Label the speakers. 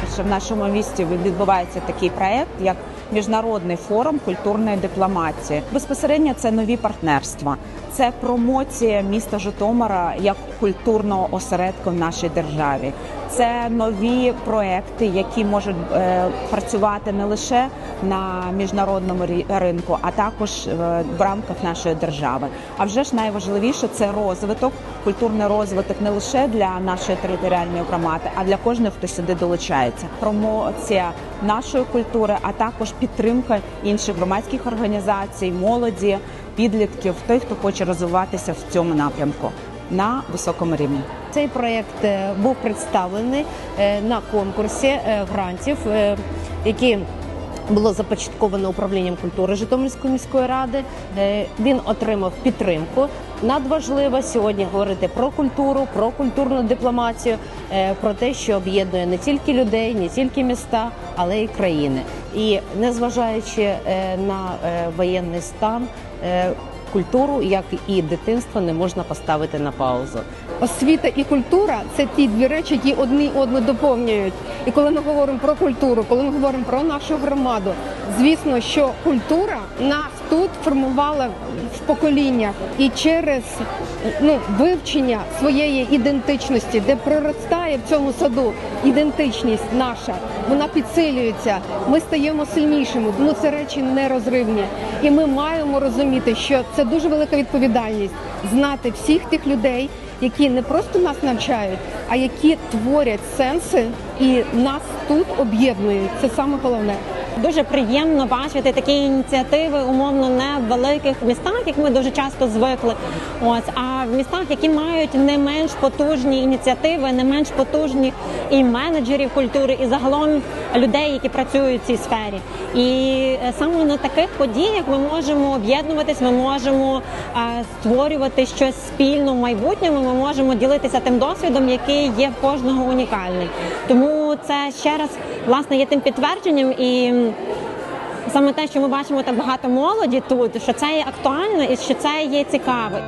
Speaker 1: lugar. Нашому місті відбувається такий проект, як міжнародний форум культурної дипломатії. Безпосередньо це нові партнерства, це промоція міста Житомира як культурного осередку в нашій державі. Це нові проекти, які можуть е, працювати не лише на міжнародному ринку, а також е, в рамках нашої держави. А вже ж найважливіше це розвиток, культурний розвиток не лише для нашої територіальної громади, а для кожного, хто сюди долучається. Промоція нашої культури, а також підтримка інших громадських організацій, молоді, підлітків, той, хто хоче розвиватися в цьому напрямку на високому рівні.
Speaker 2: Цей проект е, був представлений е, на конкурсі е, грантів, які було започатковано управлінням культури Житомирської міської ради. Е, Він отримав підтримку. Надважливо сьогодні говорити про культуру, про культурну дипломатію, е, про те, що об'єднує не тільки людей, не тільки міста, але й країни. І незважаючи е, на воєнний стан, культуру, як і дитинство, не можна поставити на паузу.
Speaker 3: Освіта і культура це ті дві речі, які одні одну доповнюють. І коли ми говоримо про культуру, коли ми говоримо про нашу громаду, звісно, що культура нас тут формувала в поколіннях і через ну, вивчення своєї ідентичності, де проростає в цьому саду ідентичність наша, вона підсилюється. Ми стаємо сильнішими. Тому це речі нерозривні. І ми маємо розуміти, що це дуже велика відповідальність знати всіх тих людей, які не просто нас навчають, а які творять сенси і нас тут об'єднують. Це саме головне.
Speaker 4: Дуже приємно бачити такі ініціативи, умовно не в великих містах, як ми дуже часто звикли. Ось а в містах, які мають не менш потужні ініціативи, не менш потужні і менеджерів культури, і загалом людей, які працюють в цій сфері. І е, саме на таких подіях ми можемо об'єднуватись, ми можемо е, створювати щось спільно в майбутньому. Ми можемо ділитися тим досвідом, який є в кожного унікальний. Тому це ще раз власне є тим підтвердженням і. Саме те, що ми бачимо так багато молоді тут, що це є актуально і що це є цікаво.